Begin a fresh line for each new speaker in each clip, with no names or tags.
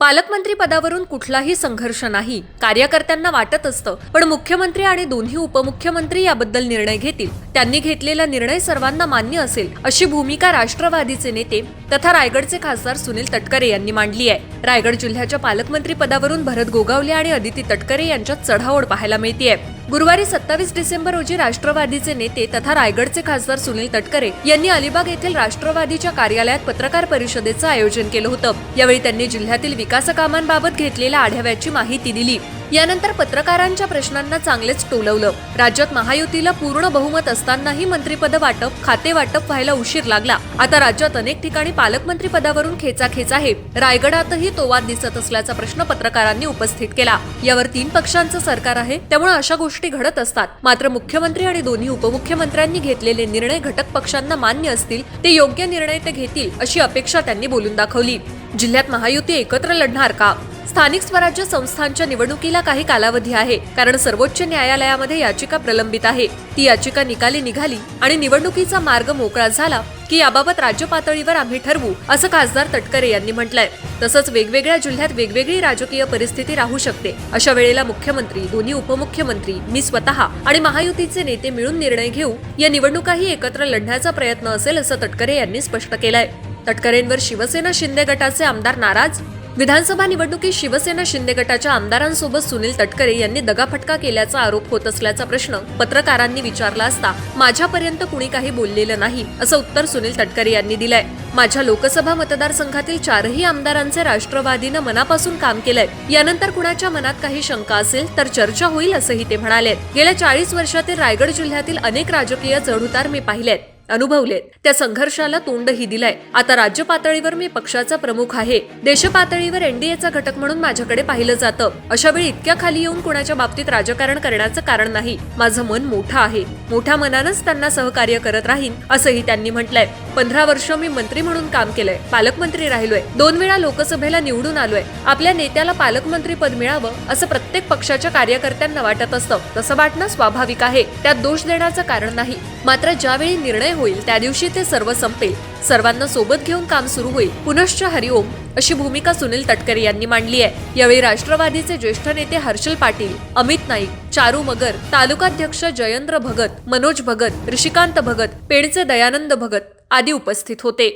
पालकमंत्री पदावरून कुठलाही संघर्ष नाही कार्यकर्त्यांना वाटत असतं पण मुख्यमंत्री आणि दोन्ही उपमुख्यमंत्री याबद्दल निर्णय घेतील. त्यांनी घेतलेला निर्णय सर्वांना मान्य असेल अशी भूमिका राष्ट्रवादीचे नेते तथा रायगडचे खासदार सुनील तटकरे यांनी मांडली आहे. रायगड जिल्ह्याच्या पालकमंत्री पदावरून भरत गोगावले आणि अदिती तटकरे यांच्यात चढाओढ पाहायला मिळतीये. गुरुवारी सत्तावीस डिसेंबर रोजी राष्ट्रवादीचे नेते तथा रायगडचे खासदार सुनील तटकरे यांनी अलिबाग येथील राष्ट्रवादीच्या कार्यालयात पत्रकार परिषदेचं आयोजन केलं होतं. यावेळी त्यांनी जिल्ह्यातील विकास कामांबाबत घेतलेल्या आढाव्याची माहिती दिली. यानंतर पत्रकारांच्या प्रश्नांना चांगलेच टोलवलं. राज्यात महायुतीला पूर्ण बहुमत असतानाही मंत्रिपद वाटप खाते वाटप व्हायला उशीर लागला. आता राज्यात अनेक ठिकाणी पालकमंत्री पदावरून खेचाखेच आहे. रायगडातही तो वाद दिसत असल्याचा प्रश्न पत्रकारांनी उपस्थित केला. यावर तीन पक्षांचं सरकार आहे त्यामुळे अशा गोष्टी घडत असतात. मात्र मुख्यमंत्री आणि दोन्ही उपमुख्यमंत्र्यांनी घेतलेले निर्णय घटक पक्षांना मान्य असतील ते योग्य निर्णय ते घेतील अशी अपेक्षा त्यांनी बोलून दाखवली. जिल्ह्यात महायुती एकत्र लढणार का? स्थानिक स्वराज्य संस्थांच्या निवडणुकीला काही कालावधी आहे. कारण सर्वोच्च न्यायालयामध्ये याचिका प्रलंबित आहे. ती याचिका निकाली निघाली आणि निवडणुकीचा मार्ग मोकळा झाला की याबाबत राज्य पातळीवर आम्ही ठरवू असं खासदार तटकरे यांनी म्हटलंय. तसंच वेगवेगळ्या जिल्ह्यात वेगवेगळी राजकीय परिस्थिती राहू शकते. अशा वेळेला मुख्यमंत्री दोन्ही उपमुख्यमंत्री मी स्वतः आणि महायुतीचे नेते मिळून निर्णय घेऊ या निवडणुकाही एकत्र लढण्याचा प्रयत्न असेल असं तटकरे यांनी स्पष्ट केलंय. तटकरेंवर शिवसेना शिंदे गटाचे आमदार नाराज? विधानसभा निवडणुकीत शिवसेना शिंदे गटाच्या आमदारांसोबत सुनील तटकरे यांनी दगाफटका केल्याचा आरोप होत असल्याचा प्रश्न पत्रकारांनी विचारला असता माझ्यापर्यंत कुणी काही बोललेलं नाही असं उत्तर सुनील तटकरे यांनी दिलंय. माझ्या लोकसभा मतदारसंघातील चारही आमदारांचे राष्ट्रवादीनं मनापासून काम केलंय. यानंतर कुणाच्या मनात काही शंका असेल तर चर्चा होईल असंही ते म्हणाले गेल्या चाळीस वर्षातील रायगड जिल्ह्यातील अनेक राजकीय चढउतार मी पाहिलेत. अनुभवलेत. त्या संघर्षाला तोंडही दिलाय. आता राज्य पातळीवर मी पक्षाचा प्रमुख आहे. देश पातळीवर एनडीएचा घटक म्हणून माझ्याकडे पाहिलं जातं. अशा वेळी इतक्या खाली येऊन कुणाच्या बाबतीत राजकारण करण्याचं कारण नाही. माझं मन मोठं आहे. मोठ्या मनानंच त्यांना सहकार्य करत राहीन असंही त्यांनी म्हटलंय. पंधरा वर्ष मी मंत्री म्हणून काम केलंय. पालकमंत्री राहिलोय. दोन वेळा लोकसभेला निवडून आलोय. आपल्या नेत्याला पालकमंत्री पद मिळावं असं प्रत्येक पक्षाच्या कार्यकर्त्यांना वाटत असतं. तसं वाटणं स्वाभाविक आहे. त्यात दोष देण्याचं कारण नाही. मात्र ज्यावेळी निर्णय होईल त्या दिवशी ते सर्व संपेल. सर्वांना सोबत घेऊन काम सुरू होईल. पुनश्च हरिओम अशी भूमिका सुनील तटकरे यांनी मांडली आहे. यावेळी राष्ट्रवादीचे ज्येष्ठ नेते हर्षल पाटील अमित नाईक चारू मगर तालुकाध्यक्ष जयेंद्र भगत मनोज भगत ऋषिकांत भगत पेडचे दयानंद भगत आदी उपस्थित होते.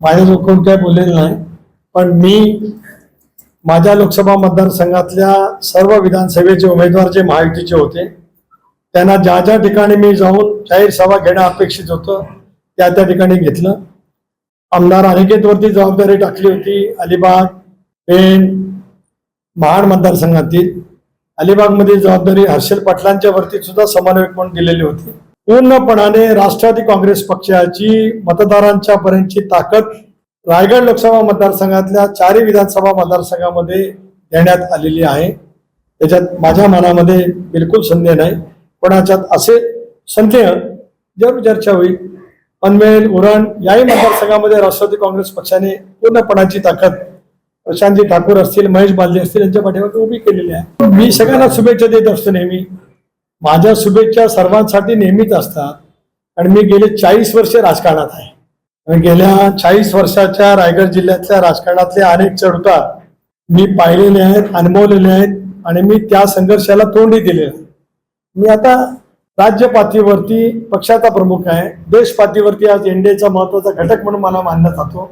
माझ्या कोण काय बोललेलं नाही पण मी माझ्या लोकसभा मतदारसंघातल्या सर्व विधानसभेचे उमेदवार जे महायुतीचे होते त्यांना ज्या ज्या ठिकाणी मी जाऊन जाहीर सभा घेणं अपेक्षित होतं त्या त्या ठिकाणी घेतलं. आमदार अनिकेतवरती जबाबदारी टाकली होती अलिबाग पेण महाड मतदारसंघातील. अलिबागमधील जबाबदारी हर्षल पाटलांच्या वरती सुद्धा समन्वयक म्हणून दिलेली होती. पूर्णपणाने राष्ट्रवादी काँग्रेस पक्षाची मतदारांच्या पर्यंतची ताकद रायगड लोकसभा मतदारसंघातल्या चारही विधानसभा मतदारसंघामध्ये देण्यात आलेली आहे. त्याच्यात माझ्या मनामध्ये बिलकुल संदेह नाही. कोणाच्यात असे संदेह जरूर चर्चा होईल. पनवेल उरण याही मतदारसंघामध्ये राष्ट्रवादी काँग्रेस पक्षाने पूर्णपणाची ताकद प्रशांतजी ठाकूर असतील महेश बालदे असतील यांच्या पाठीमागे उभी केलेली आहे. मी सगळ्यांना शुभेच्छा देत असतो नेहमी. माझ्या शुभेच्छा सर्वांसाठी नेहमीच असतात. आणि मी गेले चाळीस वर्षे राजकारणात आहे. गेल्या चाळीस वर्षाच्या रायगड जिल्ह्यातल्या राजकारणातले अनेक चढउतार मी पाहिलेले आहेत अनुभवलेले आहेत. आणि मी त्या संघर्षाला तोंडही दिलेलं आहे. मी आता राज्य पातळीवरती पक्षाचा प्रमुख आहे. देश पातळीवरती आज एनडीएचा महत्त्वाचा घटक म्हणून मला मानला जातो.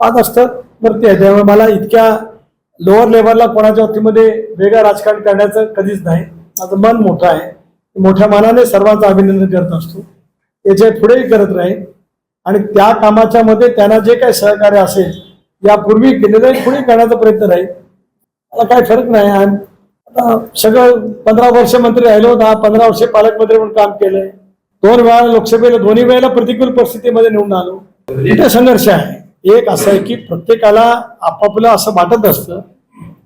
आज असतं वरती आहे. त्यामुळे मला इतक्या लोअर लेवलला कोणाच्या वतीमध्ये वेगळं राजकारण करण्याचं कधीच नाही. माझं मन मोठं आहे. मोठ्या मनाने सर्वांचं अभिनंदन करत असतो. त्याचे पुढेही करत राहील आणि त्या कामाच्या मध्ये त्यांना जे काही सहकार्य असेल यापूर्वी केलेलं पुढे करण्याचा प्रयत्न राहील मला काही फरक नाही. आणि सगळं पंधरा वर्ष मंत्री राहिलो दहा पंधरा वर्ष पालकमंत्री म्हणून काम केलंय दोन वेळा लोकसभेला दोन्ही वेळेला प्रतिकूल परिस्थितीमध्ये निवडून आलो. इथे संघर्ष आहे. एक असं आहे की प्रत्येकाला आपापलं असं वाटत असतं.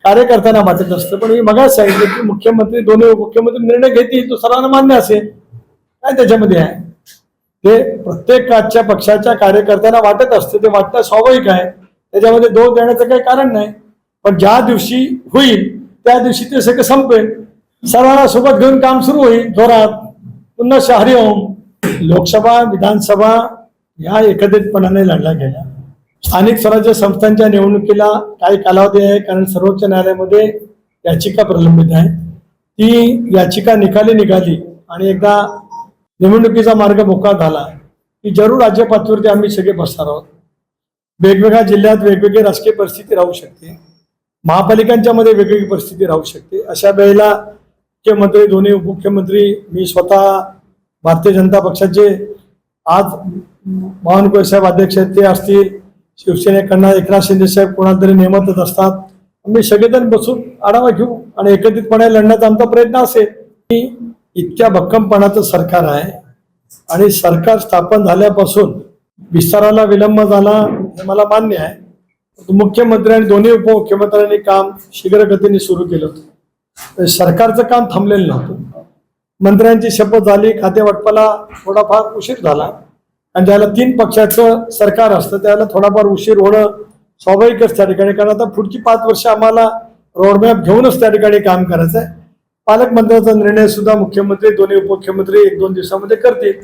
कार्यकर्त्यांना वाटत असतं. पण मी मगाच सांगितलं की मुख्यमंत्री दोन्ही मुख्यमंत्री निर्णय घेतील तो सर्वांना मान्य असेल. काय त्याच्यामध्ये आहे? ते प्रत्येकाच्या पक्षाच्या कार्यकर्त्यांना वाटत असतं. ते वाटणं स्वाभाविक आहे. त्याच्यामध्ये दोष देण्याचं काही कारण नाही. पण ज्या दिवशी होईल त्या दिवशी ते सगळं संपेल. सर्वांना सोबत घेऊन काम सुरू होईल. जोरात. पुन्हा शहरी होम लोकसभा विधानसभा या एकत्रितपणाने लढल्या गेल्या. स्थानिक स्वराज्य संस्थांच्या निवडणुकीला काही कालावधी आहे कारण सर्वोच्च न्यायालयामध्ये याचिका प्रलंबित आहे. ती याचिका निकाली निघाली आणि एकदा निवडणुकीचा मार्ग मोकळा झाला की जरूर राज्य पातळीवरती आम्ही सगळे बसणार आहोत. वेगवेगळ्या जिल्ह्यात वेगवेगळी राजकीय परिस्थिती राहू शकते. महापालिकांच्या मध्ये वेगवेगळी परिस्थिती राहू शकते. अशा वेळेला मुख्यमंत्री दोन्ही उपमुख्यमंत्री मी स्वतः भारतीय जनता पक्षाचे आज बावनकुळे साहेब अध्यक्ष ते असतील शिवसेनेकडनं एकनाथ शिंदे साहेब कोणाला तरी नेमतच असतात. आम्ही सगळेजण बसून आढावा घेऊ आणि एकत्रितपणे लढण्याचा आमचा प्रयत्न असेल. की इतक्या भक्कमपणाचं सरकार आहे आणि सरकार स्थापन झाल्यापासून विस्ताराला विलंब झाला हे मला मान्य आहे. मुख्यमंत्री आणि दोन्ही उपमुख्यमंत्र्यांनी काम शीघ्रगतीने सुरू केलं होतं. सरकारचं काम थांबलेलं नव्हतं. मंत्र्यांची शपथ झाली खाते वाटपाला थोडाफार उशीर झाला. आणि ज्याला तीन पक्षाचं सरकार असतं त्याला थोडाफार उशीर होणं स्वाभाविकच त्या ठिकाणी. कारण आता पुढची पाच वर्ष आम्हाला रोडमॅप घेऊनच त्या ठिकाणी काम करायचं आहे पालकमंत्र्याचा निर्णय सुद्धा मुख्यमंत्री दोन्ही उपमुख्यमंत्री एक दोन दिवसामध्ये करतील.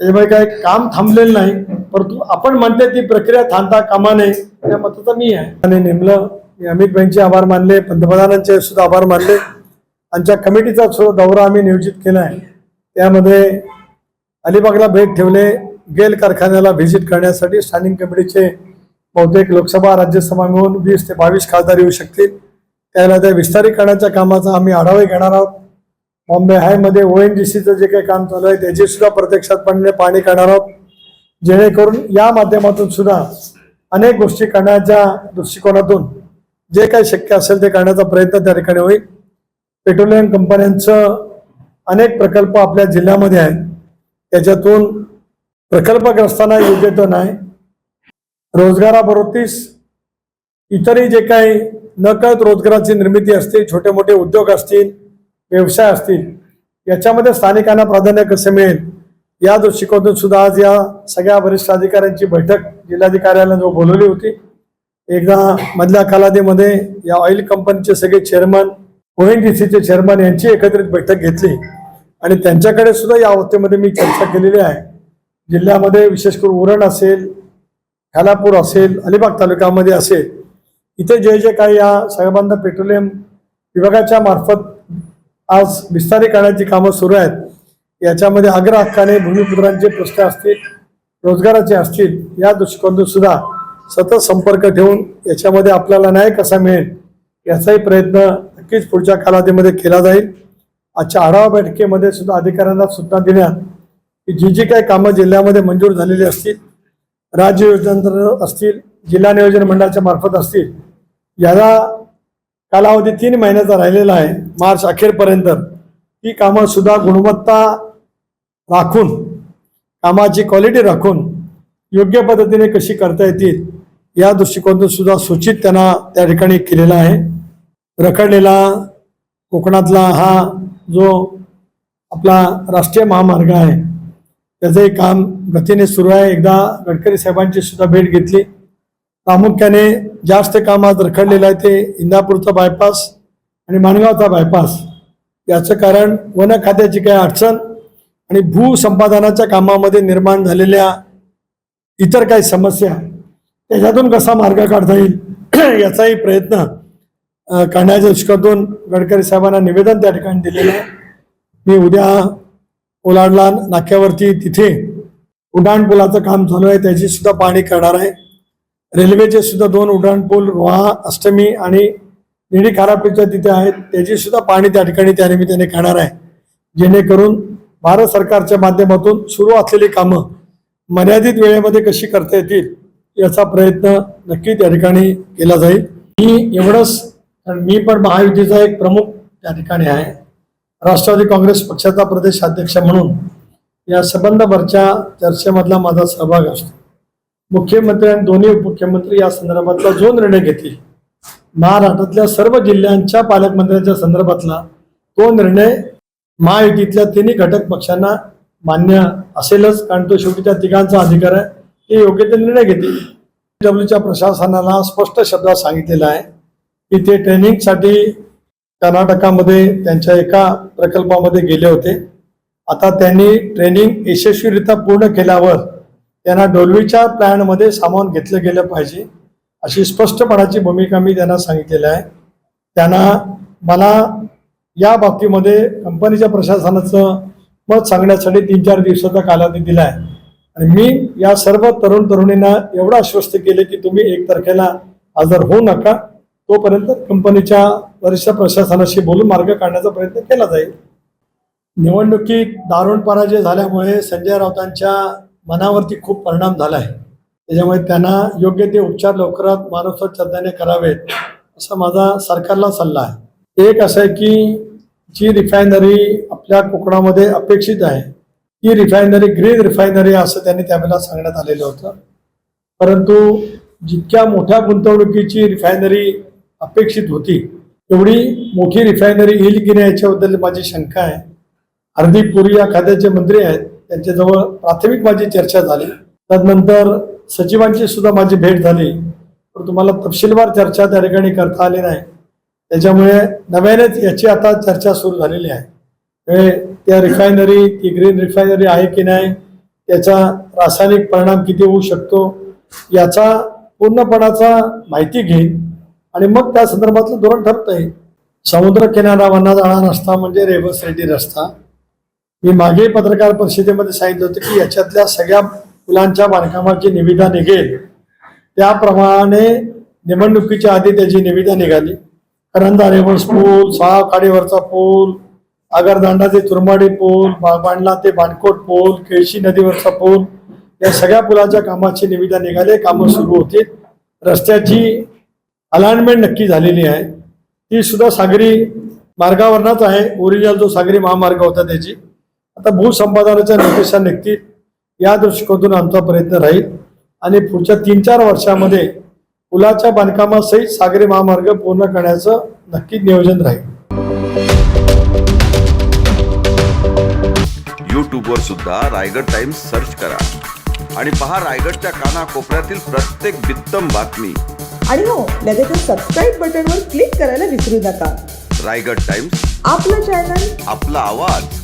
त्याच्यामुळे काय काम थांबलेलं नाही. परंतु आपण म्हणते ती प्रक्रिया थांबता कामा नये या मताचा मी आहे. आणि नेमलं मी अमित भाईंचे आभार मानले पंतप्रधानांचे सुद्धा आभार मानले. आमच्या कमिटीचा सुद्धा दौरा आम्ही नियोजित केला आहे. त्यामध्ये अलिबागला भेट ठेवले गेल कारखान्याला व्हिजिट करण्यासाठी स्टँडिंग कमिटीचे बहुतेक लोकसभा राज्यसभा मिळून वीस ते बावीस खासदार येऊ शकतील. त्याला त्या विस्तारीकरणाच्या कामाचा आम्ही आढावा घेणार आहोत. बॉम्बे हायमध्ये ओ एन जी सीचं जे काही काम चालू आहे त्याची सुद्धा प्रत्यक्षात पाणी पाणी करणार आहोत. जेणेकरून या माध्यमातून सुद्धा अनेक गोष्टी करण्याच्या दृष्टिकोनातून जे काही शक्य असेल ते करण्याचा प्रयत्न त्या ठिकाणी होईल. पेट्रोलियम कंपन्यांचं अनेक प्रकल्प आपल्या जिल्ह्यामध्ये आहेत. त्याच्यातून प्रकल्पग्रस्तांना योग्य तो नाही. रोजगाराबरोबरच इतरही जे काही नकळत रोजगाराची निर्मिती असते छोटे मोठे उद्योग असतील व्यवसाय असतील याच्यामध्ये स्थानिकांना प्राधान्य कसं मिळेल? या दृष्टिकोनातून सुद्धा आज या सगळ्या वरिष्ठ अधिकाऱ्यांची बैठक जिल्हाधिकाऱ्याला जो बोलवली होती एकदा मधल्या कालावधीमध्ये या ऑइल कंपनीचे सगळे चेअरमन ओ एन डी सीचे चेअरमन यांची एकत्रित बैठक घेतली. आणि त्यांच्याकडे सुद्धा या अवस्थेमध्ये मी चर्चा केलेली आहे. जिल्ह्यामध्ये विशेष करून उरण असेल खालापूर असेल अलिबाग तालुक्यामध्ये असेल इथे जे जे काही या साहेबांना पेट्रोलियम विभागाच्या मार्फत आज विस्तारीकरणाची कामं सुरू आहेत याच्यामध्ये अग्र हक्काने भूमिपुत्रांचे प्रश्न असतील रोजगाराचे असतील या दृष्टिकोनातून सुद्धा सतत संपर्क ठेवून याच्यामध्ये आपल्याला न्याय कसा मिळेल याचाही प्रयत्न नक्कीच पुढच्या कालावधीमध्ये केला जाईल. आजच्या आढावा बैठकीमध्ये सुद्धा अधिकाऱ्यांना सूचना देण्यात की जी जी काही कामं जिल्ह्यामध्ये मंजूर झालेली असतील राज्य योजनांतर्गत असतील जिल्हा नियोजन मंडळाच्या मार्फत असतील याला कालावधी तीन महिन्याचा राहिलेला आहे मार्च अखेरपर्यंत. ती कामं सुद्धा गुणवत्ता राखून कामाची क्वालिटी राखून योग्य पद्धतीने कशी करता येतील या दृष्टिकोनातून सुद्धा सूचित त्यांना त्या ठिकाणी केलेला आहे. रखडलेला कोकणातला हा जो आपला राष्ट्रीय महामार्ग आहे त्याचंही काम गतीने सुरू आहे. एकदा गडकरी साहेबांची सुद्धा भेट घेतली. प्रामुख्याने जास्त काम आज रखडलेलं आहे ते इंदापूरचा बायपास आणि माणगावचा बायपास याचं कारण वन खात्याची काही अडचण आणि भूसंपादनाच्या कामामध्ये निर्माण झालेल्या इतर काही समस्या त्याच्यातून कसा मार्ग काढता येईल याचाही प्रयत्न करण्याच्या दृष्टीकोनातून गडकरी साहेबांना निवेदन त्या ठिकाणी दिलेलं आहे. मी उद्या ओलांडला नाक्यावरती तिथे उड्डाणपुलाचं काम चालू आहे त्याची सुद्धा पाहणी करणार आहे. रेल्वेचे सुद्धा दोन उड्डाणपूल रोहा अष्टमी आणि निडी खारापीच्या तिथे आहेत त्याची सुद्धा पाहणी त्या ठिकाणी त्या निमित्ताने करणार आहे. जेणेकरून भारत सरकारच्या माध्यमातून सुरू असलेली कामं मर्यादित वेळेमध्ये कशी करता येतील याचा प्रयत्न नक्की त्या ठिकाणी केला जाईल. मी एवढंच कारण मी पण महायुतीचा एक प्रमुख त्या ठिकाणी आहे. राष्ट्रवादी काँग्रेस पक्षाचा प्रदेश अध्यक्ष म्हणून या संबंधभरच्या चर्चेमधला माझा सहभाग असतो. मुख्यमंत्री आणि दोन्ही उपमुख्यमंत्री या संदर्भातला जो निर्णय घेतील महाराष्ट्रातल्या सर्व जिल्ह्यांच्या पालकमंत्र्यांच्या संदर्भातला तो निर्णय महायुतीतल्या तिन्ही घटक पक्षांना मान्य असेलच कारण तो शेवटी त्या तिघांचा अधिकार आहे. ते योग्य ते निर्णय घेतील. डब्ल्यूच्या प्रशासनाला स्पष्ट शब्दात सांगितलेलं आहे की ते ट्रेनिंगसाठी कर्नाटकामध्ये त्यांच्या एका प्रकल्पामध्ये गेले होते. आता त्यांनी ट्रेनिंग यशस्वीरित्या पूर्ण केल्यावर त्यांना डोलवीच्या प्लॅनमध्ये सामावून घेतलं गेलं पाहिजे अशी स्पष्टपणाची भूमिका मी त्यांना सांगितलेली आहे. त्यांना मला या बाबतीमध्ये कंपनीच्या प्रशासनाचं मत सांगण्यासाठी तीन चार दिवसाचा कालावधी दिला आहे. आणि मी या सर्व तरुण तरुणींना एवढं आश्वस्त केले की तुम्ही एक तारखेला हजर होऊ नका. तोपर्यंत कंपनीच्या वरिष्ठ प्रशासनाशी बोलून मार्ग काढण्याचा प्रयत्न केला जाईल. निवडणुकीत दारुण पराजय झाल्यामुळे संजय राऊतांच्या मनावरती खूप परिणाम झाला आहे. त्याच्यामुळे त्यांना योग्य ते उपचार लवकरात मानसोपचार तज्ज्ञाने करावेत असा माझा सरकारला सल्ला आहे. एक असं आहे की जी रिफायनरी आपल्या कोकणामध्ये अपेक्षित आहे ती रिफायनरी ग्रीन रिफायनरी असं त्यांनी त्यावेळेला सांगण्यात आलेलं होतं. परंतु जितक्या मोठ्या गुंतवणुकीची रिफायनरी अपेक्षित होती तेवढी मोठी रिफायनरी येईल की नाही याच्याबद्दल माझी शंका आहे. हरदीप पुरी या खात्याचे मंत्री आहेत त्यांच्याजवळ प्राथमिक माझी चर्चा झाली. त्यानंतर सचिवांची सुद्धा माझी भेट झाली. पण तुम्हाला तपशीलवार चर्चा त्या ठिकाणी करता आली नाही. त्याच्यामुळे नव्यानेच याची आता चर्चा सुरू झालेली आहे. त्या रिफायनरी ती ग्रीन रिफायनरी आहे की नाही त्याचा रासायनिक परिणाम किती होऊ शकतो याचा पूर्णपणाचा माहिती घेईन. आणि मग त्या संदर्भातलं धोरण ठरतं आहे समुद्र वन्ना जाणारा रस्ता म्हणजे रेवस रेड्डी रस्ता. मी मागे पत्रकार परिषदेमध्ये सांगितलं होतं की याच्यातल्या सगळ्या पुलांच्या बांधकामाची निविदा निघेल. त्याप्रमाणे निवडणुकीच्या आधी त्याची निविदा निघाली. रंधा रेवस पूल सहा काडीवरचा पूल आगरदांडा ते तुरमाडी पूल बा- बांडला ते बाणकोट पूल केळशी नदीवरचा पूल या सगळ्या पुलाच्या कामाची निविदा निघाले कामं सुरू होतील रस्त्याची अलाइनमेंट नक्की झालेली आहे. ती सुद्धा सागरी मार्गावरनच आहे. ओरिजिनल जो सागरी महामार्ग होता त्याची. आता भूसंपादनाच्या नोटिसा निघतील. या दृष्टिकोनातून आमचा प्रयत्न राहील. आणि पुढच्या तीन चार वर्षामध्ये पुलाच्या बांधकामासहित सागरी महामार्ग पूर्ण करण्याचं नक्की नियोजन राहील.
यूट्यूबवर सुद्धा रायगड टाइम्स सर्च करा. आणि पहा रायगडच्या कानाकोपऱ्यातील प्रत्येक बित्तम बातमी.
आणि हो लगेचच सबस्क्राईब बटनवर क्लिक करायला विसरू नका.
रायगड टाइम्स
आपलं चॅनल
आपला आवाज.